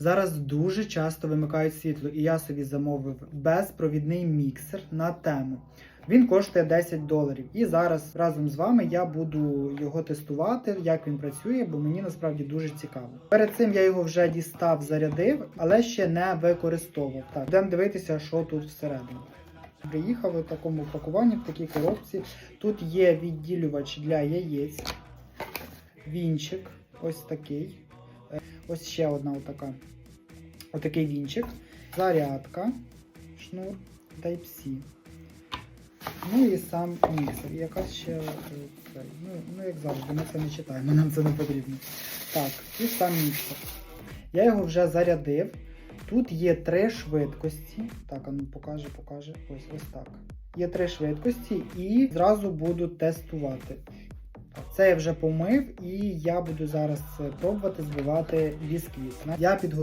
Зараз дуже часто вимикають світло, і я собі замовив безпровідний міксер на тему. Він коштує 10 доларів. І зараз разом з вами я буду його тестувати, як він працює, бо мені насправді дуже цікаво. Перед цим я його вже дістав, зарядив, але ще не використовував. Так, будемо дивитися, що тут всередині. Приїхав у такому пакуванні, в такій коробці. Тут є відділювач для яєць, вінчик, ось такий. Е, Ось ще одна отака. Отакий вінчик, зарядка, шнур Type-C. Ну і сам міксер. І якась ще е, ну, ну як завжди, ми це не читаємо, нам це не потрібно. Так, і сам міксер. Я його вже зарядив. Тут є три швидкості. Так, а ну покаже, покаже. Ось ось так. Є три швидкості і зразу буду тестувати. Це я вже помив, і я буду зараз е, пробувати збивати бісквіт. Я підготував.